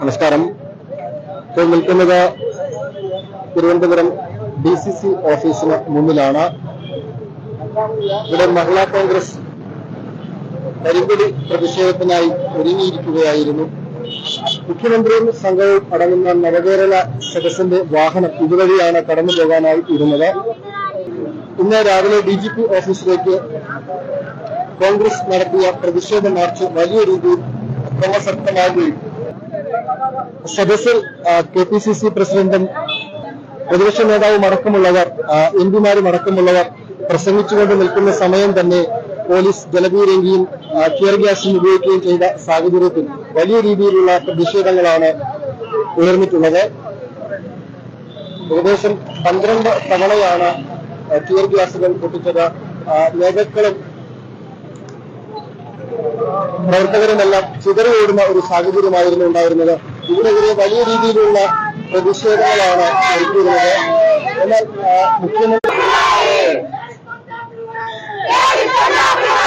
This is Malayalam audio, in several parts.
നമസ്കാരം. ഇപ്പോൾ നിൽക്കുന്നത് തിരുവനന്തപുരം ഡി സി സി ഓഫീസിന് മുന്നിലാണ്. ഇവിടെ മഹിളാ കോൺഗ്രസ് കരിങ്കൊടി പ്രതിഷേധത്തിനായി ഒരുങ്ങിയിരിക്കുകയായിരുന്നു. മുഖ്യമന്ത്രിയും സംഘവും അടങ്ങുന്ന നവകേരള സദസ്സിന്റെ വാഹനം ഇതുവഴിയാണ് കടന്നു പോകാനായി ഇരുന്നത്. ഇന്ന് രാവിലെ ഡി ജി പി ഓഫീസിലേക്ക് കോൺഗ്രസ് നടത്തിയ പ്രതിഷേധ മാർച്ച് വലിയ രീതിയിൽ അക്രമസക്തമാകുകയും സദസ്സിൽ കെ പി സി സി പ്രസിഡന്റും പ്രതിപക്ഷ നേതാവും അടക്കമുള്ളവർ എം പിമാരും അടക്കമുള്ളവർ പ്രസംഗിച്ചുകൊണ്ട് നിൽക്കുന്ന സമയം തന്നെ പോലീസ് ജലപീരങ്കിയും ടിയർ ഗ്യാസും ഉപയോഗിക്കുകയും ചെയ്ത സാഹചര്യത്തിൽ വലിയ രീതിയിലുള്ള പ്രതിഷേധങ്ങളാണ് ഉയർന്നിട്ടുള്ളത്. ഏകദേശം പന്ത്രണ്ട് തവണയാണ് ടിയർ ഗ്യാസുകൾ പൊട്ടിച്ചത്. നേതാക്കളും പ്രവർത്തകരുമെല്ലാം ചിതറി ഓടുന്ന ഒരു സാഹചര്യമായിരുന്നു ഉണ്ടായിരുന്നത്. ഇതിനെതിരെ വലിയ രീതിയിലുള്ള പ്രതിഷേധങ്ങളാണ് നടത്തിയിരുന്നത് എന്നാൽ മുഖ്യമന്ത്രി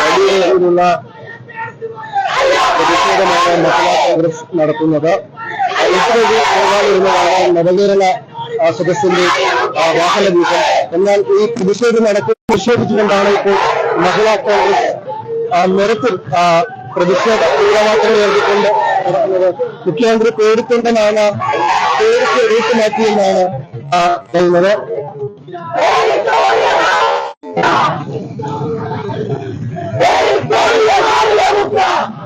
വലിയ രീതിയിലുള്ള പ്രതിഷേധമാണ് മഹിളാ കോൺഗ്രസ് നടത്തുന്നത്. നവകേരള സദസ്സിന്റെ വാഹന ദീപം എന്നാൽ ഈ പ്രതിഷേധം നടത്തി നിഷേധിച്ചുകൊണ്ടാണ് ഇപ്പോൾ മഹിളാ കോൺഗ്രസ് നിരത്തിൽ പ്രതിഷേധ തീവ്രവാദങ്ങൾ ഉയർത്തിക്കൊണ്ട് നടക്കുന്നത്. മുഖ്യമന്ത്രി പേടിക്കൊണ്ടെന്നാണ് പേടിച്ച് റൂട്ട് മാറ്റിയെന്നാണ് പറയുന്നത്. പറയുന്നത്